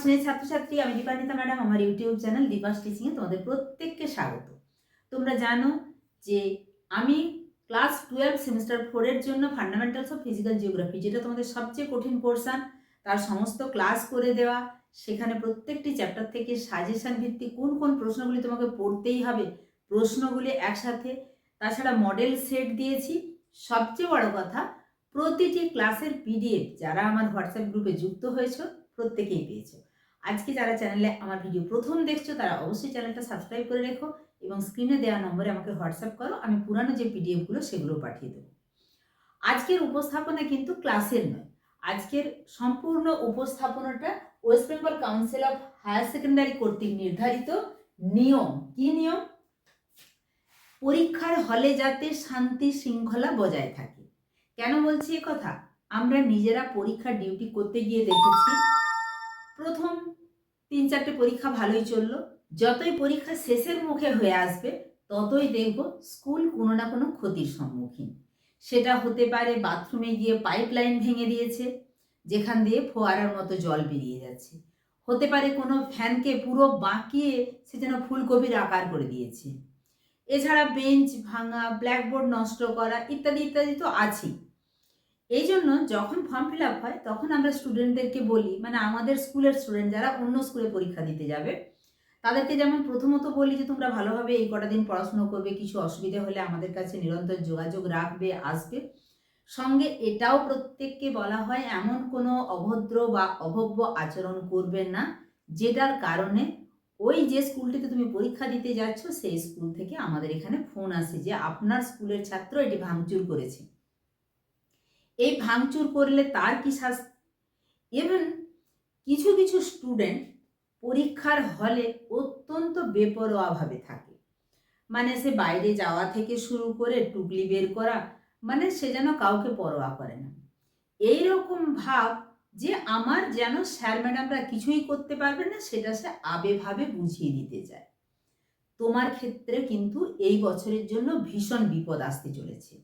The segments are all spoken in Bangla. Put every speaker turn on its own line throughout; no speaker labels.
শ্রেণির ছাত্রছাত্রী, আমি দীপান্বিতা ম্যাডাম, আমার ইউটিউব চ্যানেল দীপাস টিচিংয়ে তোমাদের প্রত্যেককে স্বাগত। তোমরা জানো যে আমি ক্লাস টুয়েলভ সেমিস্টার ফোরের জন্য ফান্ডামেন্টালস অফ ফিজিক্যাল জিওগ্রাফি যেটা তোমাদের সবচেয়ে কঠিন পোর্শন তার সমস্ত ক্লাস করে দেওয়া, সেখানে প্রত্যেকটি চ্যাপ্টার থেকে সাজেশান ভিত্তিক কোন কোন প্রশ্নগুলি তোমাকে পড়তেই হবে, প্রশ্নগুলি একসাথে। তাছাড়া মডেল সেট দিয়েছি। সবচেয়ে বড় কথা, প্রতিটি ক্লাসের পিডিএফ যারা আমার হোয়াটসঅ্যাপ গ্রুপে যুক্ত হয়েছে, প্রত্যেকেই পেয়েছ। আজকে যারা চ্যানেলে আমার ভিডিও প্রথম দেখছ, তারা অবশ্যই চ্যানেলটা সাবস্ক্রাইব করে রেখো এবং স্ক্রিনে দেওয়া নম্বরে আমাকে হোয়াটসঅ্যাপ করো, আমি পুরানো যে পিডিএফগুলো সেগুলো পাঠিয়ে দেবো। আজকের উপস্থাপনা কিন্তু ক্লাসের নয়। আজকের সম্পূর্ণ উপস্থাপনাটা West Bengal council of higher secondary কর্তৃক নির্ধারিত নিয়ম। কি নিয়ম? পরীক্ষার হলে যাতে শান্তি শৃঙ্খলা বজায় থাকে। কেন বলছি কথা? আমরা নিজেরা পরীক্ষার ডিউটি করতে গিয়ে দেখেছি। প্রথম তিন চারটে পরীক্ষা ভালোই চলল। যতই পরীক্ষা শেষের মুখে হয়ে আসবে, ততই দেখব স্কুল কোনো না কোনো ক্ষতির সম্মুখীন। সেটা হতে পারে বাথরুমে গিয়ে পাইপ লাইন ভেঙে দিয়েছে, যেখান দিয়ে ফোয়ারার মতো জল বেরিয়ে যাচ্ছে। হতে পারে কোনো ফ্যানকে পুরো বাঁকিয়ে সে যেন ফুলকপির আকার করে দিয়েছে। এছাড়া বেঞ্চ ভাঙা, ব্ল্যাকবোর্ড নষ্ট করা ইত্যাদি ইত্যাদি তো আছেই। এই জন্য যখন ফর্ম ফিল আপ হয়, তখন আমরা স্টুডেন্টদেরকে বলি মানে আমাদের স্কুলের স্টুডেন্ট যারা অন্য স্কুলে পরীক্ষা দিতে যাবে, তাদেরকে যেমন প্রথমত বলি যে, তোমরা ভালোভাবে এই কটা দিন পড়াশুনো করবে, কিছু অসুবিধা হলে আমাদের কাছে নিরন্তর যোগাযোগ রাখবে, আসবে। সঙ্গে এটাও প্রত্যেককে বলা হয়, এমন কোনো অভদ্র বা অভব্য আচরণ করবে না, যেটার কারণে ওই যে স্কুলটিতে তুমি পরীক্ষা দিতে যাচ্ছ, সেই স্কুল থেকে আমাদের এখানে ফোন আসে যে, আপনার স্কুলের ছাত্র এটি ভাঙচুর করেছে। এই ভাঙচুর করলে তার কি শাস্তি? ইভেন কিছু কিছু স্টুডেন্ট পরীক্ষার হলে অত্যন্ত বেপরোয়াভাবে থাকে। মানে সে বাইরে যাওয়া থেকে শুরু করে টুকলি বের করা মানে সে যেন কাউকে পরোয়া করে না। এই রকম ভাব যে আমার যেন স্যার ম্যাডামরা কিছুই করতে পারবে না, সেটা সে আবেভাবে বুঝিয়ে দিতে চায়। তোমার ক্ষেত্রে কিন্তু এই বছরের জন্য ভীষণ বিপদ আসতে চলেছে।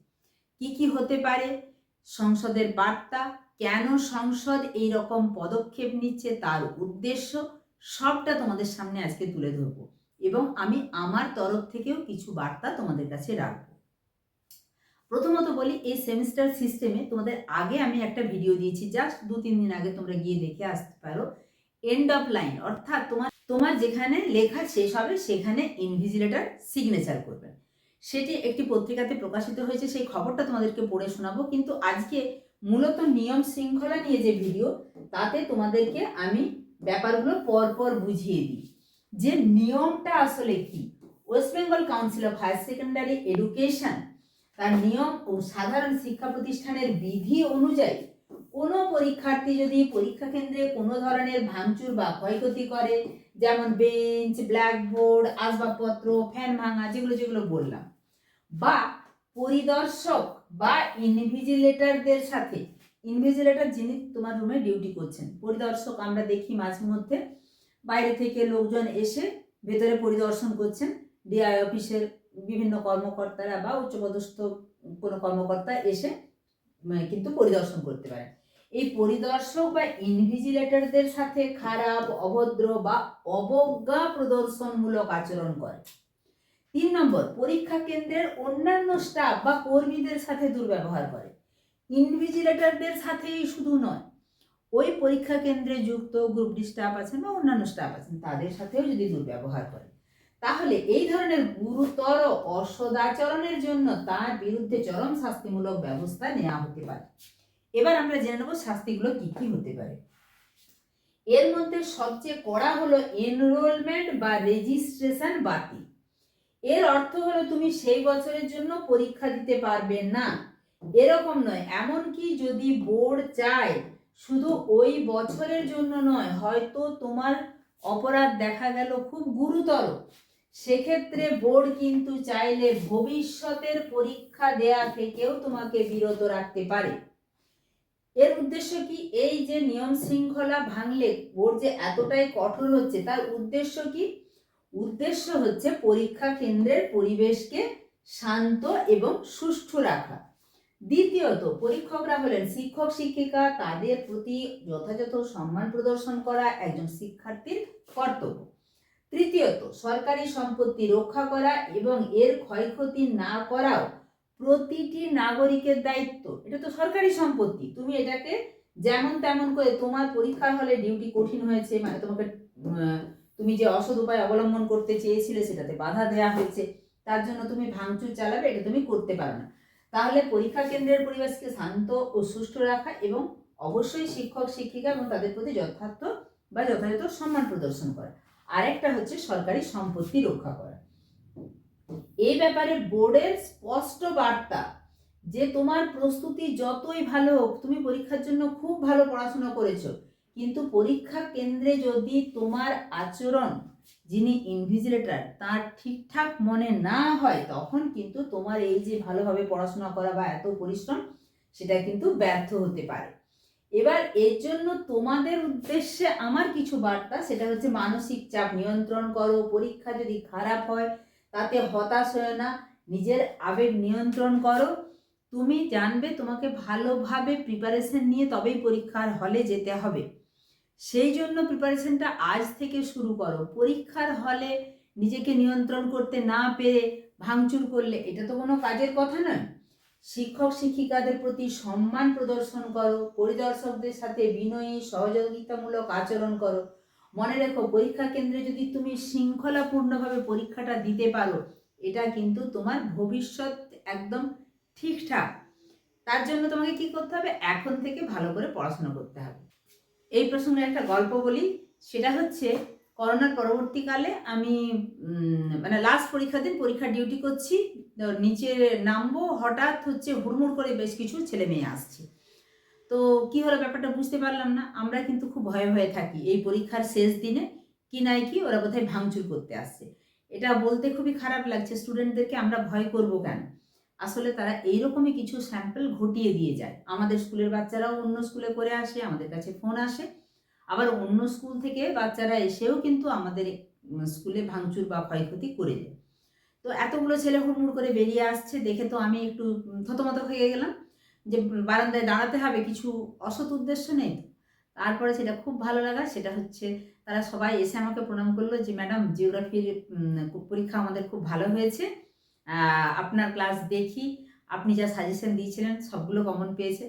কি কি হতে পারে? সংসদের বার্তা, কেন সংসদ এই রকম পদক্ষেপ নিচ্ছে তার উদ্দেশ্য, সবটা তোমাদের সামনে আজকে তুলে ধরবো। এবং আমি আমার তরফ থেকেও কিছু বার্তা তোমাদের কাছে রাখব। প্রথমত বলি, এই সেমিস্টার সিস্টেমে তোমাদের আগে আমি একটা ভিডিও দিয়েছি, জাস্ট দু তিন দিন আগে তোমরা গিয়ে দেখে আসতে পারো। এন্ড অফ লাইন অর্থাৎ তোমার তোমার যেখানে লেখা শেষ হবে, সেখানে ইনভিজিলেটর সিগনেচার করবেন সেটি একটি পত্রিকাতে প্রকাশিত হয়েছে, সেই খবরটা তোমাদেরকে পড়ে শোনাবো। কিন্তু আজকে মূলত নিয়ম শৃঙ্খলা নিয়ে যে ভিডিও, তাতে তোমাদেরকে আমি ব্যাপারগুলো পরপর বুঝিয়ে দিই। যে নিয়মটা আসলে কি? West Bengal council of higher secondary education তার নিয়ম ও সাধারণ শিক্ষা প্রতিষ্ঠানের বিধি অনুযায়ী কোনো পরীক্ষার্থী যদি পরীক্ষা কেন্দ্রে কোনো ধরনের ভাঙচুর বা ক্ষয়ক্ষতি করে যেমন বেঞ্চ ব্ল্যাকবোর্ড আসবাবপত্র ফ্যান ভাঙা, যেগুলো যেগুলো বললাম। বা পরিদর্শক বা ইনভিজিলেটারদের সাথে ইনভিজিলেটর যিনি তোমার রুমে ডিউটি করছেন। পরিদর্শক আমরা দেখি মাঝে মধ্যে, বাইরে থেকে লোকজন এসে ভেতরে পরিদর্শন করছেন। ডিআই অফিসের বিভিন্ন কর্মকর্তারা বা উচ্চপদস্থ কোনো কর্মকর্তা এসে কিন্তু পরিদর্শন করতে পারেন। এই পরিদর্শক বা ইনভিজিলেটরদের সাথে খারাপ, অভদ্র বা অবজ্ঞা প্রদর্শনমূলক আচরণ করে। তিন নম্বর, পরীক্ষা কেন্দ্রের অন্যান্য স্টাফ বা কর্মীদের সাথে দুর্ব্যবহার করে। ইনভিজিলেটরদের সাথেই শুধু নয়, ওই পরীক্ষা কেন্দ্রে যুক্ত গ্রুপ ডি স্টাফ আছেন বা অন্যান্য স্টাফ আছেন, তাদের সাথেও যদি দুর্ব্যবহার করে, তাহলে এই ধরনের গুরুতর অসদাচরণের জন্য তার বিরুদ্ধে চরম শাস্তিমূলক ব্যবস্থা নেওয়া হতে পারে। এবার আমরা জেনে নেব শাস্তিগুলো কি কি হতে পারে। এর মধ্যে সবচেয়ে কড়া হলো এনরোলমেন্ট বা রেজিস্ট্রেশন বাতিল। এর অর্থ হলো তুমি সেই বছরের জন্য পরীক্ষা দিতে পারবে না। এরকম নয়, এমনকি যদি বোর্ড চায়, শুধু ওই বছরের জন্য নয়, হয়তো তোমার অপরাধ দেখা গেল খুব গুরুতর। সেক্ষেত্রে বোর্ড কিন্তু চাইলে ভবিষ্যতের পরীক্ষা দেয়া থেকেও তোমাকে বিরত রাখতে পারে। এর উদ্দেশ্য কি? এই যে নিয়ম শৃঙ্খলা ভাঙলে বোর্ড যে এতটাই কঠোর হচ্ছে, তার উদ্দেশ্য কি? উদ্দেশ্য হচ্ছে পরীক্ষা কেন্দ্রের পরিবেশকে শান্ত এবং সুষ্ঠু রাখা। দ্বিতীয়ত, পরীক্ষকরা হলেন শিক্ষক, শিক্ষিকা, তাদের প্রতি যথাযথ সম্মান প্রদর্শন করা একজন শিক্ষার্থীর কর্তব্য। তৃতীয়ত, সরকারি সম্পত্তি রক্ষা করা এবং এর ক্ষয়ক্ষতি না করাও প্রতিটি নাগরিকের দায়িত্ব। এটা তো সরকারি সম্পত্তি। তুমি এটাকে যেমন তেমন করে তোমার পরীক্ষার হলে ডিউটি কঠিন হয়েছে মানে তোমাকে তুমি যে অসৎ উপায় অবলম্বন করতে চেয়েছিলে সেটাতে বাধা দেওয়া হয়েছে, তার জন্য তুমি ভাঙচুর চালাবে, এটা তুমি করতে পারো না। তাহলে পরীক্ষা কেন্দ্রের পরিবেশকে শান্ত ও সুষ্ঠু রাখা এবং অবশ্যই শিক্ষক, শিক্ষিকা এবং তাদের প্রতি যথার্থ বা যথাযথ সম্মান প্রদর্শন করা। আরেকটা হচ্ছে সরকারি সম্পত্তি রক্ষা করা। এই ব্যাপারে বোর্ডের স্পষ্ট বার্তা যে তোমার প্রস্তুতি যতই ভালো হোক, তুমি পরীক্ষার জন্য খুব ভালো পড়াশোনা করেছ, কিন্তু পরীক্ষা কেন্দ্রে যদি তোমার আচরণ, যিনি ইনভিজিলেটর তার ঠিকঠাক মনে না হয়, তখন কিন্তু তোমার এই যে ভালোভাবে পড়াশোনা করা বা এত পরিশ্রম, সেটা কিন্তু ব্যর্থ হতে পারে। এবার এর জন্য তোমাদের উদ্দেশ্যে আমার কিছু বার্তা, সেটা হচ্ছে মানসিক চাপ নিয়ন্ত্রণ করো, পরীক্ষা যদি খারাপ হয় তাতে হতাশ হয়ে না। নিজের আবেগ নিয়ন্ত্রণ করো। তুমি জানবে তোমাকে ভালোভাবে প্রিপারেশন নিয়ে তবেই পরীক্ষার হলে যেতে হবে। সেই জন্য প্রিপারেশনটা আজ থেকে শুরু করো। পরীক্ষার হলে নিজেকে নিয়ন্ত্রণ করতে না পেরে ভাঙচুর করলে এটা তো কোনো কাজের কথা নয়। শিক্ষক শিক্ষিকাদের প্রতি সম্মান প্রদর্শন করো। পরিদর্শকদের সাথে বিনয়ী সহযোগিতামূলক আচরণ করো। মনে রেখো, পরীক্ষা কেন্দ্রে যদি তুমি শৃঙ্খলাপূর্ণভাবে পরীক্ষাটা দিতে পারো, এটা কিন্তু তোমার ভবিষ্যৎ একদম ঠিকঠাক। তার জন্য তোমাকে কি করতে হবে? এখন থেকে ভালো করে পড়াশোনা করতে হবে। এই প্রসঙ্গে একটা গল্প বলি, সেটা হচ্ছে করোনার পরবর্তীকালে আমি মানে লাস্ট পরীক্ষা দিন পরীক্ষা ডিউটি করছি নিচে নামবো, হঠাৎ হচ্ছে হুড়মুড় করে বেশ কিছু ছেলে মেয়ে আসছে। তো কি হলো ব্যাপারটা বুঝতে পারলাম না। আমরা কিন্তু খুব ভয়ে ভয়ে থাকি। এই পরীক্ষার শেষ দিনে কি নাই কি ওরা কোথায় ভাঙচুর করতে আসছে। এটা বলতে খুবই খারাপ লাগছে। স্টুডেন্টদেরকে আমরা ভয় করব কেন? আসলে তারা এইরকমই কিছু স্যাম্পল ঘটিয়ে দিয়ে যায়। আমাদের স্কুলের বাচ্চারাও অন্য স্কুলে করে আসে, আমাদের কাছে ফোন আসে। আবার অন্য স্কুল থেকে বাচ্চারা এসেও কিন্তু আমাদের স্কুলে ভাঙচুর বা ক্ষয়ক্ষতি করে যায় তো এতগুলো ছেলে হুড়মুড় করে বেরিয়ে আসছে। দেখে তো আমি একটু থতমত হয়ে গেলাম। যে বারান্দায় দাঁড়াতে হবে কিছু অসৎ উদ্দেশ্য নেই তারপরে সেটা খুব ভালো লাগা, সেটা হচ্ছে তারা সবাই এসে আমাকে প্রণাম করল যে, ম্যাডাম, জিওগ্রাফির পরীক্ষা আমাদের খুব ভালো হয়েছে। আপনার ক্লাস দেখি, আপনি যা সাজেশন দিয়েছিলেন সবগুলো কমন পেয়েছে।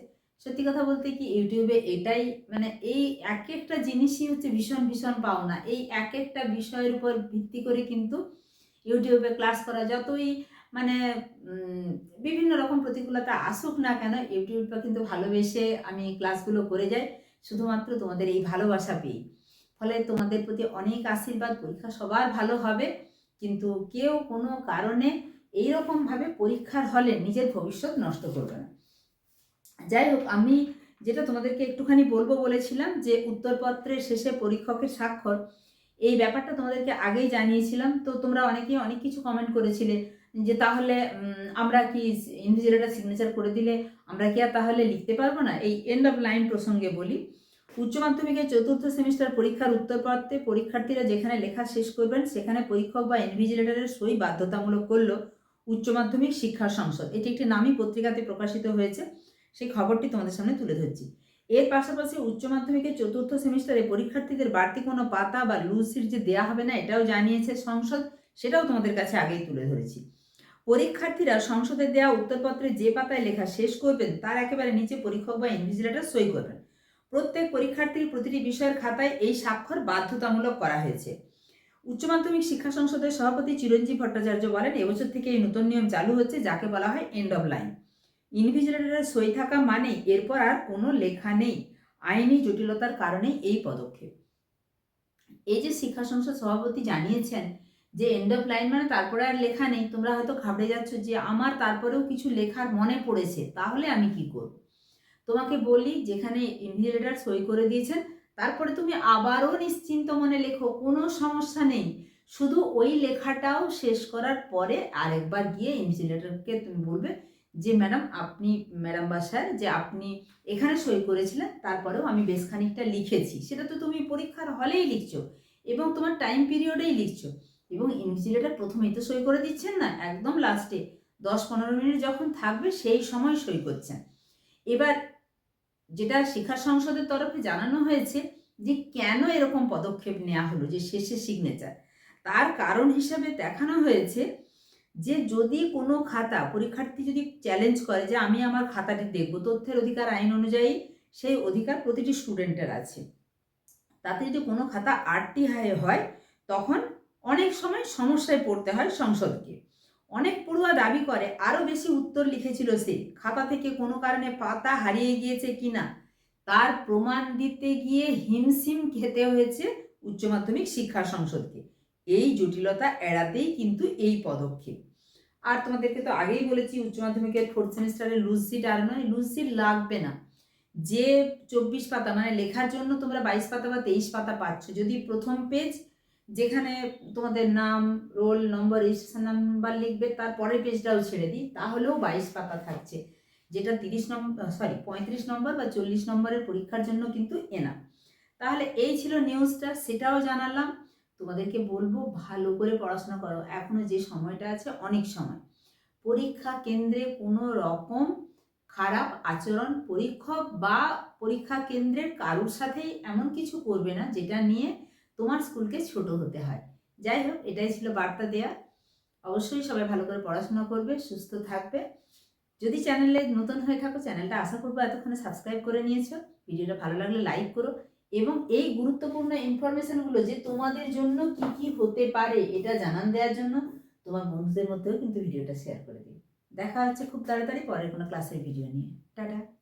সত্যি কথা বলতে কি, ইউটিউবে এটাই মানে এই এক একটা জিনিসই হচ্ছে ভীষণ ভীষণ পাওনা। এই এক একটা বিষয়ের উপর ভিত্তি করে কিন্তু ইউটিউবে ক্লাস করা, যতই মানে বিভিন্ন রকম প্রতিকূলতা আসুক না কেন ইউটিউবটা কিন্তু ভালোবেসে আমি ক্লাসগুলো করে যাই। শুধুমাত্র তোমাদের এই ভালোবাসা পেয়ে ফলে তোমাদের প্রতি অনেক আশীর্বাদ, পরীক্ষা সবার ভালো হবে। কিন্তু কেউ কোনো কারণে এইরকমভাবে পরীক্ষার হলে নিজের ভবিষ্যৎ নষ্ট করবে না। যাই হোক, আমি যেটা তোমাদেরকে একটুখানি বলব বলেছিলাম যে, উত্তরপত্রের শেষে পরীক্ষকের স্বাক্ষর। এই ব্যাপারটা তোমাদেরকে আগেই জানিয়েছিলাম। তো তোমরা অনেকেই অনেক কিছু কমেন্ট করেছিলে। যে তাহলে আমরা কি ইন্ডিভিজুয়ালটা সিগনেচার করে দিলে আমরা কি আর তাহলে লিখতে পারব না? এই এন্ড অফ লাইন প্রসঙ্গে বলি, উচ্চ মাধ্যমিকের চতুর্থ সেমিস্টার পরীক্ষার উত্তরপত্রে পরীক্ষার্থীরা যেখানে লেখা শেষ করবেন, সেখানে পরীক্ষক বা ইনভিজিলেটরের সই বাধ্যতামূলক করল উচ্চ মাধ্যমিক শিক্ষা সংসদ। এটি একটি নামী পত্রিকাতে প্রকাশিত হয়েছে। সেই খবরটি তোমাদের সামনে তুলে ধরছি। এর পাশাপাশি উচ্চ মাধ্যমিকের চতুর্থ সেমিস্টারে পরীক্ষার্থীদের বাড়তি কোনো পাতা বা লুসির যে দেওয়া হবে না, এটাও জানিয়েছে সংসদ, সেটাও তোমাদের কাছে আগেই তুলে ধরেছি। পরীক্ষার্থীরা সংসদে দেওয়া উত্তরপত্রে যে পাতায় লেখা শেষ করবেন তার একেবারে নিচে পরীক্ষক বা ইনভিজিলেটর সই করবেন। প্রত্যেক পরীক্ষার্থীর প্রতিটি বিষয়ের খাতায় এই স্বাক্ষর বাধ্যতামূলক করা হয়েছে। উচ্চ মাধ্যমিক শিক্ষা সংসদের সভাপতি চিরঞ্জীব ভট্টাচার্য বলেন, এবছর থেকে এই নতুন নিয়ম চালু হচ্ছে, যাকে বলা হয় এন্ড অফ লাইন ইনভিজিলেটরের সই থাকা মানেই এরপর আর কোনো লেখা নেই। আইনি জটিলতার কারণে এই পদক্ষেপ। এই যে শিক্ষা সংসদ সভাপতি জানিয়েছেন যে এন্ড অফ লাইন মানে তারপরে আর লেখা নেই, তোমরা হয়তো ঘাবড়ে যাচ্ছ যে আমার তারপরেও কিছু লেখার মনে পড়েছে, তাহলে আমি কি করব? তোমাকে বলি যেখানে ইনভিজিলেটর সই করে দিয়েছেন, তারপরে তুমি আবারও নিশ্চিন্ত মনে লেখো, কোনো সমস্যা নেই। শুধু ওই লেখাটাও শেষ করার পরে আরেকবার গিয়ে ইনভিজিলেটরকে তুমি বলবে যে, ম্যাডাম, আপনি, ম্যাডাম বা স্যার যে আপনি এখানে সই করেছিলেন, তারপরেও আমি বেশ খানিকটা লিখেছি। সেটা তো তুমি পরীক্ষার হলেই লিখছো এবং তোমার টাইম পিরিয়ডেই লিখছো। এবং ইনভিজিলেটর প্রথমেই তো সই করে দিচ্ছেন না, একদম লাস্টে দশ পনেরো মিনিট যখন থাকবে, সেই সময় সই করছেন। এবার যেটা শিক্ষা সংসদের তরফে জানানো হয়েছে যে কেন এরকম পদক্ষেপ নেওয়া হলো, যে শেষে সিগনেচার তার কারণ হিসাবে দেখানো হয়েছে যে যদি কোনো খাতা, পরীক্ষার্থী যদি চ্যালেঞ্জ করে যে আমি আমার খাতাটি দেখব, তথ্যের অধিকার, আইন অনুযায়ী সেই অধিকার প্রতিটি স্টুডেন্টের আছে। তাতে যদি কোনো খাতা আটটি হয়, তখন অনেক সময় সমস্যায় পড়তে হয় সংসদকে। অনেক পড়ুয়া দাবি করে আরও বেশি উত্তর লিখেছিল সে। খাতা থেকে কোনো কারণে পাতা হারিয়ে গিয়েছে কিনা তার প্রমাণ দিতে গিয়ে হিমশিম খেতে হয়েছে উচ্চ মাধ্যমিক শিক্ষা সংসদকে। এই জটিলতা এড়াতেই কিন্তু এই পদক্ষেপ। আর তোমাদেরকে তো আগেই বলেছি, উচ্চ মাধ্যমিকের ফোর্থ সেমিস্টারে লুজ সিট আর নয় লুজ সিট লাগবে না। যে চব্বিশ পাতা মানে লেখার জন্য তোমরা বাইশ পাতা বা তেইশ পাতা পাচ্ছ, যদি প্রথম পেজ যেখানে তোমাদের নাম, রোল নম্বর, রেজিস্ট্রেশন নাম্বার লিখবে তারপরের পেজটাও ছেড়ে দিই, তাহলেও বাইশ পাতা থাকছে। যেটা তিরিশ নম্বর সরি পঁয়ত্রিশ নম্বর বা চল্লিশ নম্বরের পরীক্ষার জন্য কিন্তু এনা তাহলে এই ছিল নিউজটা সেটাও জানালাম। তোমাদেরকে বলব, ভালো করে পড়াশোনা করো। এখনও যে সময়টা আছে, অনেক সময়। পরীক্ষা কেন্দ্রে কোনো রকম খারাপ আচরণ পরীক্ষক বা পরীক্ষা কেন্দ্রের কারুর সাথেই এমন কিছু করবে না, যেটা নিয়ে তোমার স্কুলকে ছোট হতে হয়। যাই হোক, এটাই ছিল বার্তা দেয়া। অবশ্যই সবাই ভালো করে পড়াশোনা করবে, সুস্থ থাকবে। যদি চ্যানেলে নতুন হয়ে থাকো, চ্যানেলটা আশা করব এতক্ষণে সাবস্ক্রাইব করে নিয়েছো। ভিডিওটা ভালো লাগলে লাইক করো। এবং এই গুরুত্বপূর্ণ ইনফরমেশনগুলো যে তোমাদের জন্য কি কি হতে পারে, এটা জানান দেওয়ার জন্য তোমার বন্ধুদের মধ্যেও কিন্তু ভিডিওটা শেয়ার করে দিও। দেখা হচ্ছে খুব তাড়াতাড়ি পরের কোনো ক্লাসের ভিডিও নিয়ে। টাটা।